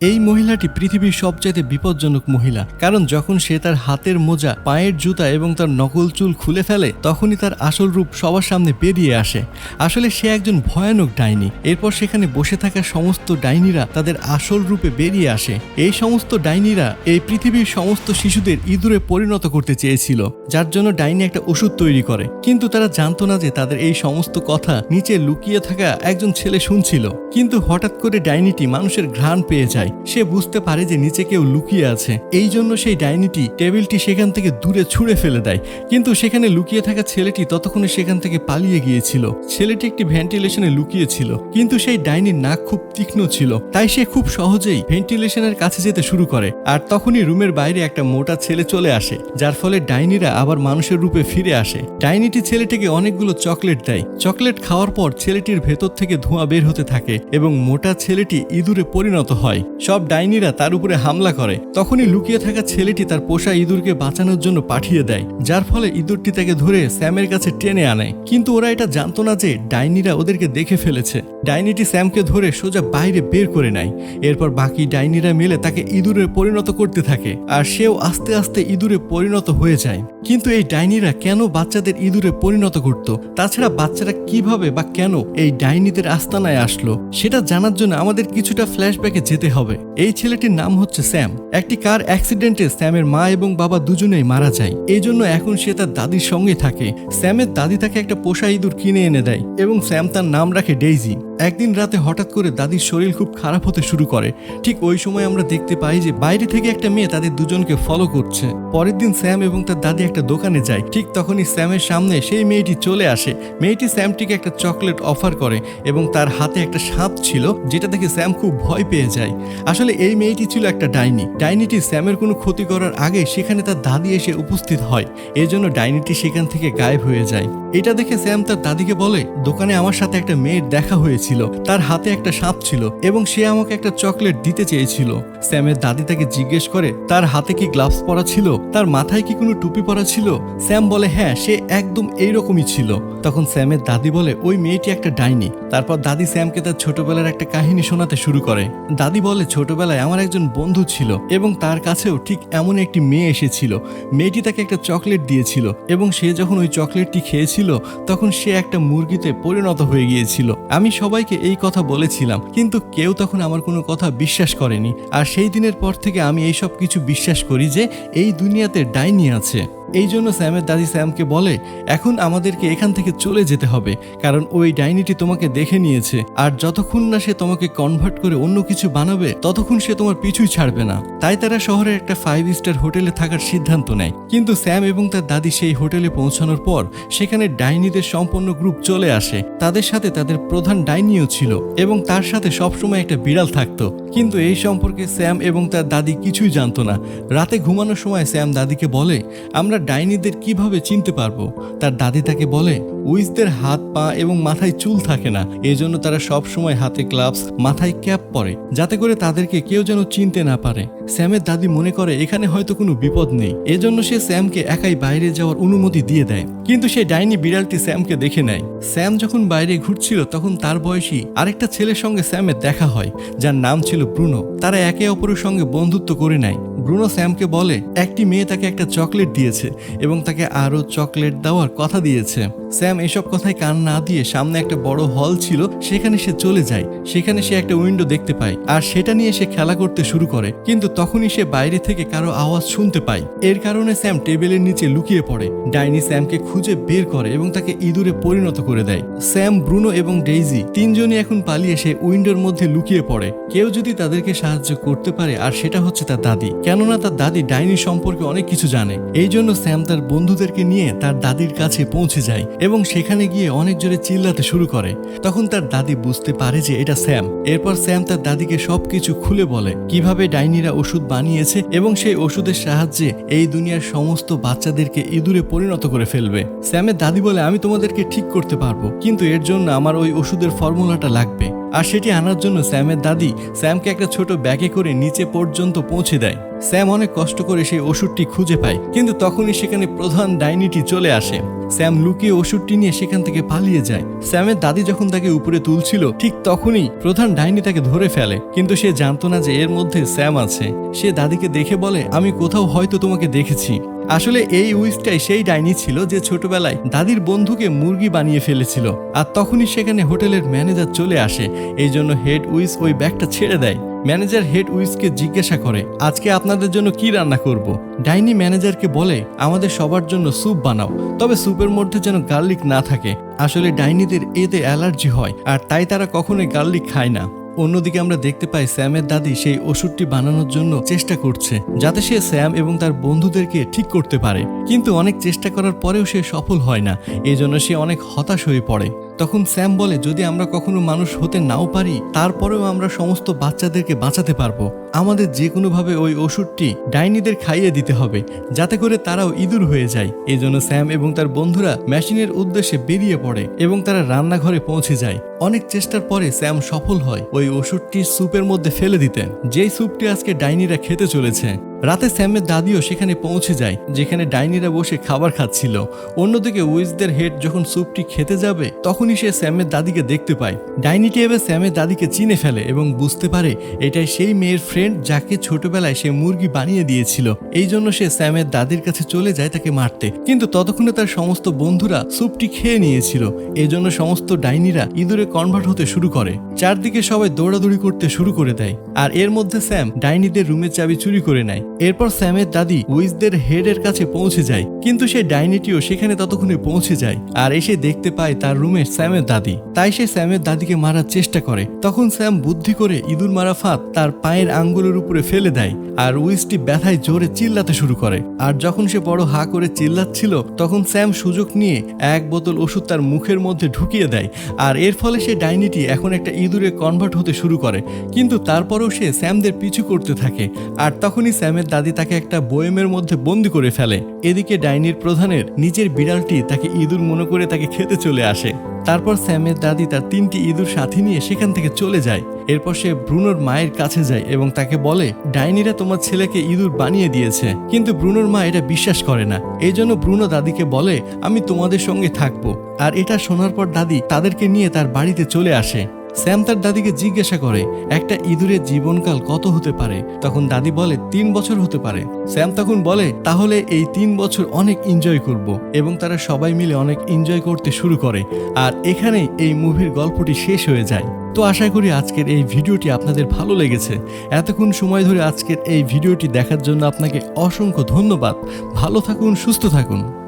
এই মহিলাটি পৃথিবীর সবচাইতে বিপজ্জনক মহিলা, কারণ যখন সে তার হাতের মোজা, পায়ের জুতা এবং তার নকল চুল খুলে ফেলে, তখনই তার আসল রূপ সবার সামনে বেরিয়ে আসে। আসলে সে একজন ভয়ানক ডাইনি। এরপর সেখানে বসে থাকা সমস্ত ডাইনিরা তাদের আসল রূপে বেরিয়ে আসে। এই সমস্ত ডাইনিরা এই পৃথিবীর সমস্ত শিশুদের ইঁদুরে পরিণত করতে চেয়েছিল, যার জন্য ডাইনি একটা ওষুধ তৈরি করে। কিন্তু তারা জানতো না যে তাদের এই সমস্ত কথা নিচে লুকিয়ে থাকা একজন ছেলে শুনছিল। কিন্তু হঠাৎ করে ডাইনিটি মানুষের ঘ্রাণ পেয়ে যায়। সে বুঝতে পারে যে নিচে কেউ লুকিয়ে আছে। এই জন্য সেই ডাইনিটি টেবিলটি সেখান থেকে দূরে ছুঁড়ে ফেলে দেয়। কিন্তু সেখানে লুকিয়ে থাকা ছেলেটি ততক্ষণে সেখান থেকে পালিয়ে গিয়েছিল। ছেলেটি একটি ভেন্টিলেশনে লুকিয়েছিল কিন্তু সেই ডাইনির নাক খুব তীক্ষ্ণ ছিল। তাই সে খুব সহজেই ভেন্টিলেশনের কাছে যেতে শুরু করে। আর তখনই রুমের বাইরে একটা মোটা ছেলে চলে আসে, যার ফলে ডাইনিরা আবার মানুষের রূপে ফিরে আসে। ডাইনিটি ছেলেটিকে অনেকগুলো চকলেট দেয়। চকলেট খাওয়ার পর ছেলেটির ভেতর থেকে ধোঁয়া বের হতে থাকে এবং মোটা ছেলেটি ইঁদুরে পরিণত হয়। সব ডাইনিরা তার উপরে হামলা করে। তখনই লুকিয়ে থাকা ছেলেটি তার পোষা ইঁদুরকে বাঁচানোর জন্য পাঠিয়ে দেয়, যার ফলে ইঁদুরটি তাকে ধরে স্যামের কাছে টেনে আনে। কিন্তু ওরা এটা জানতো না যে ডাইনিরা ওদেরকে দেখে ফেলেছে। ডাইনিটি স্যামকে ধরে সোজা বাইরে বের করে নেয়। এরপর বাকি ডাইনিরা মিলে তাকে ইঁদুরে পরিণত করতে থাকে, আর সেও আস্তে আস্তে ইঁদুরে পরিণত হয়ে যায়। কিন্তু এই ডাইনিরা কেন বাচ্চাদের ইঁদুরে পরিণত করত? তাছাড়া বাচ্চারা কীভাবে বা কেন এই ডাইনিদের আস্তানায় আসলো? সেটা জানার জন্য আমাদের কিছুটা ফ্ল্যাশব্যাকে যেতে হবে। এই ছেলেটির নাম হচ্ছে স্যাম। একটি কার অ্যাক্সিডেন্টে স্যামের মা এবং বাবা দুজনেই মারা যায়। এই জন্য এখন সে তার দাদির সঙ্গে থাকে। স্যামের দাদি তাকে একটা পোষা ইঁদুর কিনে এনে দেয়, এবং স্যাম তার নাম রাখে ডেইজি। একদিন রাতে হঠাৎ করে দাদির শরীর খুব খারাপ হতে শুরু করে। ঠিক ওই সময় আমরা দেখতে পাই যে বাইরে থেকে একটা মেয়ে তাদের দুজনকে ফলো করছে। পরের দিন স্যাম এবং তার দাদি একটা দোকানে যায়। ঠিক তখনই স্যামের সামনে সেই মেয়েটি চলে আসে। মেয়েটি স্যামটিকে একটা চকলেট অফার করে এবং তার হাতে একটা সাপ ছিল যেটা দেখে স্যাম খুব ভয় পেয়ে যায়। আসলে এই মেয়েটি ছিল একটা ডাইনি। ডাইনিটি স্যামের কোনো ক্ষতি করার আগে সেখানে তার দাদি এসে উপস্থিত হয়। এই জন্য ডাইনিটি সেখান থেকে গায়েব হয়ে যায়। এটা দেখে স্যাম তার দাদিকে বলে, দোকানে আমার সাথে একটা মেয়ের দেখা হয়েছিল। তার হাতে একটা সাপ ছিল এবং সে আমাকে একটা চকলেট দিতে চেয়েছিল। স্যামের দাদি তাকে জিজ্ঞেস করে, তার হাতে কি গ্লাভস পরা ছিল? তার মাথায় কি কোনো টুপি পরা ছিল? স্যাম বলে হ্যাঁ সে একদম এইরকমই ছিল। তখন স্যামের দাদি বলে, ওই মেয়েটি একটা ডাইনি। তারপর দাদি স্যামকে তার ছোটবেলার একটা কাহিনী শোনাতে শুরু করে। দাদি বলে, ছোটবেলায় আমার একজন বন্ধু ছিল এবং তার কাছেও ঠিক এমন একটি মেয়ে এসেছিল। মেয়েটি তাকে একটা চকলেট দিয়েছিল এবং সে যখন ওই চকলেটটি খেয়েছিল তখন সে একটা মুরগিতে পরিণত হয়ে গিয়েছিল। আমি সবাইকে এই কথা বলেছিলাম, কিন্তু কেউ তখন আমার কোনো কথা বিশ্বাস করেনি। আর সেই দিনের পর থেকে আমি এইসব কিছু বিশ্বাস করি যে, এই দুনিয়াতে ডাইনি আছে। এই জন্য স্যামের দাদি স্যামকে বলে, এখন আমাদেরকে এখান থেকে চলে যেতে হবে, কারণ ওই ডাইনিটি তোমাকে দেখে নিয়েছে, আর যতক্ষণ না সে তোমাকে কনভার্ট করে অন্য কিছু বানাবে, ততক্ষণ সে তোমার পিছুই ছাড়বে না। তাই তারা শহরের একটা ফাইভ স্টার হোটেলে থাকার সিদ্ধান্ত নেয়। কিন্তু স্যাম এবং তার দাদি সেই হোটেলে পৌঁছানোর পর, সেখানে ডাইনিদের সম্পূর্ণ গ্রুপ চলে আসে। তাদের সাথে তাদের প্রধান ডাইনিও ছিল, এবং তার সাথে সবসময় একটা বিড়াল থাকতো। কিন্তু এই সম্পর্কে স্যাম এবং তার দাদি কিছুই জানতো না। রাতে ঘুমানোর সময় স্যাম দাদিকে বলে, আমরা ডাইনিদের কীভাবে চিনতে পারব? তার দাদি তাকে বলে উইসদের হাত, পা এবং মাথায় চুল থাকে না। এজন্য তারা সব সময় হাতে গ্লাভস, মাথায় ক্যাপ পরে, যাতে করে তাদেরকে কেউ যেন চিনতে না পারে। স্যামের দাদি মনে করে, এখানে হয়তো কোনো বিপদ নেই। এজন্য সে স্যামকে একাই বাইরে যাওয়ার অনুমতি দিয়ে দেয়। কিন্তু সেই ডাইনি বিড়ালটি স্যামকে দেখে নেয়। স্যাম যখন বাইরে ঘুরছিল, তখন তার বয়সী আরেকটা ছেলের সঙ্গে স্যামের দেখা হয়, যার নাম ছিল ব্রুনো। তারা একে অপরের সঙ্গে বন্ধুত্ব করে নেয়। ব্রুনো স্যামকে বলে, একটি মেয়ে তাকে একটা চকলেট দিয়েছে। এবং তাকে আরও চকলেট দেওয়ার কথা দিয়েছে। স্যাম এসব কথায় কান না দিয়ে সামনে একটা বড় হল ছিল, সেখানে সে চলে যায়। সেখানে সে একটা উইন্ডো দেখতে পায়, আর সেটা নিয়ে সে খেলা করতে শুরু করে, কিন্তু তখনই সে বাইরে থেকে কারও আওয়াজ শুনতে পায়। এর কারণে স্যাম টেবিলের নিচে লুকিয়ে পড়ে। ডাইনি স্যামকে খুঁজে বের করে এবং তাকে ইঁদুরে পরিণত করে দেয়। স্যাম, ব্রুনো এবং ডেইজি তিনজনই এখন পালিয়ে সে উইন্ডোর মধ্যে লুকিয়ে পড়ে। কেউ যদি তাদেরকে সাহায্য করতে পারে, আর সেটা হচ্ছে তার দাদি। কেননা তার দাদি ডাইনি সম্পর্কে অনেক কিছু জানে। এই জন্য স্যাম তার বন্ধুদেরকে নিয়ে তার দাদির কাছে পৌঁছে যায়। এবং সেখানে গিয়ে অনেক জোরে চিল্লাতে শুরু করে। তখন তার দাদি বুঝতে পারে যে এটা স্যাম। এরপর স্যাম তার দাদিকে সবকিছু খুলে বলে কীভাবে ডাইনিরা ওষুধ বানিয়েছে এবং সেই ওষুধের সাহায্যে এই দুনিয়ার সমস্ত বাচ্চাদেরকে ইঁদুরে পরিণত করে ফেলবে। স্যামের দাদি বলে, আমি তোমাদেরকে ঠিক করতে পারব, কিন্তু এর জন্য আমার ওই ওষুধের ফর্মুলাটা লাগবে। আর সেটি আনার জন্য স্যামের দাদি স্যামকে একটা ছোট ব্যাগে করে নিচে পর্যন্ত পৌঁছে দেয়। স্যাম অনেক কষ্ট করে সেই ওষুধটি খুঁজে পায়, কিন্তু তখনই সেখানে প্রধান ডাইনিটি চলে আসে। স্যাম লুকিয়ে ওষুধটি নিয়ে সেখান থেকে পালিয়ে যায়। স্যামের দাদি যখন তাকে উপরে তুলছিল, ঠিক তখনই প্রধান ডাইনি তাকে ধরে ফেলে, কিন্তু সে জানতো না যে এর মধ্যে স্যাম আছে। সে দাদিকে দেখে বলে, আমি কোথাও হয়তো তোমাকে দেখেছি। আসলে এই উইসটাই সেই ডাইনি ছিল যে ছোটবেলায় দাদির বন্ধুকে মুরগি বানিয়ে ফেলেছিল। আর তখনই সেখানে হোটেলের ম্যানেজার চলে আসে, এই জন্য হেড উইস ওই ব্যাগটা ছেড়ে দেয়। ম্যানেজার হেড উইসকে জিজ্ঞাসা করে, আজকে আপনাদের জন্য কি রান্না করব? ডাইনি ম্যানেজারকে বলে, আমাদের সবার জন্য স্যুপ বানাও, তবে স্যুপের মধ্যে যেন গার্লিক না থাকে। আসলে ডাইনিদের এতে অ্যালার্জি হয়, আর তাই তারা কখনোই গার্লিক খায় না। অন্যদিকে আমরা দেখতে পাই স্যামের দাদি সেই ওষুধটি বানানোর জন্য চেষ্টা করছে, যাতে সে স্যাম এবং তার বন্ধুদেরকে ঠিক করতে পারে। কিন্তু অনেক চেষ্টা করার পরেও সে সফল হয় না এই জন্য সে অনেক হতাশ হয়ে পড়ে। তখন স্যাম বলে, যদি আমরা কখনো মানুষ হতে নাও পারি, তারপরেও আমরা সমস্ত বাচ্চাদেরকে বাঁচাতে পারব। আমাদের যে কোনোভাবে ওই ওষুধটি ডাইনিদের খাইয়ে দিতে হবে, যাতে করে তারাও ইঁদুর হয়ে যায়। এই জন্য স্যাম এবং তার বন্ধুরা মেশিনের উদ্দেশ্যে বেরিয়ে পড়ে এবং তারা রান্নাঘরে পৌঁছে যায়। অনেক চেষ্টার পরে স্যাম সফল হয়। ওই ওষুধটি স্যুপের মধ্যে ফেলে দিতে যেই স্যুপটি আজকে ডাইনিরা খেতে চলেছে। রাতে স্যামের দাদিও সেখানে পৌঁছে যায়, যেখানে ডাইনিরা বসে খাবার খাচ্ছিল। অন্যদিকে উইজদের হেড যখন স্যুপটি খেতে যাবে, তখনই সে স্যামের দাদিকে দেখতে পায়। ডাইনিটি এবার স্যামের দাদিকে চিনে ফেলে এবং বুঝতে পারে, এটাই সেই মেয়ের ফ্রেন্ড যাকে ছোটবেলায় সে মুরগি বানিয়ে দিয়েছিল। এই জন্য সে স্যামের দাদির কাছে চলে যায় তাকে মারতে। কিন্তু ততক্ষণে তার সমস্ত বন্ধুরা স্যুপটি খেয়ে নিয়েছিল। এই জন্য সমস্ত ডাইনিরা ইঁদুরে কনভার্ট হতে শুরু করে। চারদিকে সবাই দৌড়াদৌড়ি করতে শুরু করে দেয়। আর এর মধ্যে স্যাম ডাইনিদের রুমের চাবি চুরি করে নেয়। এরপর স্যামের দাদি উইজদের হেডের কাছে পৌঁছে যায়। কিন্তু সে ডাইনিটিও সেখানে ততক্ষণে পৌঁছে যায়। আর এসে দেখতে পায় তার রুমে স্যামের দাদি। তাই সে স্যামের দাদিকে মারার চেষ্টা করে। তখন স্যাম বুদ্ধি করে ইঁদুর মারা ফাঁদ তার পায়ের আঙ্গুলের উপরে ফেলে দেয় আর উইজটি ব্যথায় জোরে চিল্লাতে শুরু করে। আর যখন সে বড় হা করে চিল্লাচ্ছিল, তখন স্যাম সুযোগ নিয়ে এক বোতল ওষুধ তার মুখের মধ্যে ঢুকিয়ে দেয়। আর এর ফলে সে ডাইনিটি এখন একটা ইঁদুরে কনভার্ট হতে শুরু করে। কিন্তু তারপরেও সে স্যামদের পিছু করতে থাকে। আর তখনই স্যামের দাদি তাকে একটা বয়েমের মধ্যে বন্দি করে ফেলে। এদিকে ডাইনির প্রধানের নিজের বিড়ালটি তাকে ইঁদুর মনে করে তাকে খেতে চলে আসে। তারপর স্যামের দাদি তার তিনটি ইঁদুর সাথে নিয়ে সেখান থেকে চলে যায়। এরপর সে ব্রুনোর মায়ের কাছে যায় এবং তাকে বলে, ডাইনিরা তোমার ছেলেকে ইঁদুর বানিয়ে দিয়েছে, কিন্তু ব্রুনোর মা এটা বিশ্বাস করে না। এই জন্য ব্রুনো দাদিকে বলে, আমি তোমাদের সঙ্গে থাকব। আর এটা শোনার পর দাদি তাদেরকে নিয়ে তার বাড়িতে চলে আসে। স্যাম তার দাদিকে জিজ্ঞাসা করে, একটা ইঁদুরের জীবনকাল কত হতে পারে? তখন দাদি বলে, তিন বছর হতে পারে। স্যাম তখন বলে, তাহলে এই তিন বছর অনেক এনজয় করব। এবং তারা সবাই মিলে অনেক এনজয় করতে শুরু করে। আর এখানেই এই মুভির গল্পটি শেষ হয়ে যায়। তো আশা করি আজকের এই ভিডিওটি আপনাদের ভালো লেগেছে। এতক্ষণ সময় ধরে আজকের এই ভিডিওটি দেখার জন্য আপনাকে অসংখ্য ধন্যবাদ। ভালো থাকুন, সুস্থ থাকুন।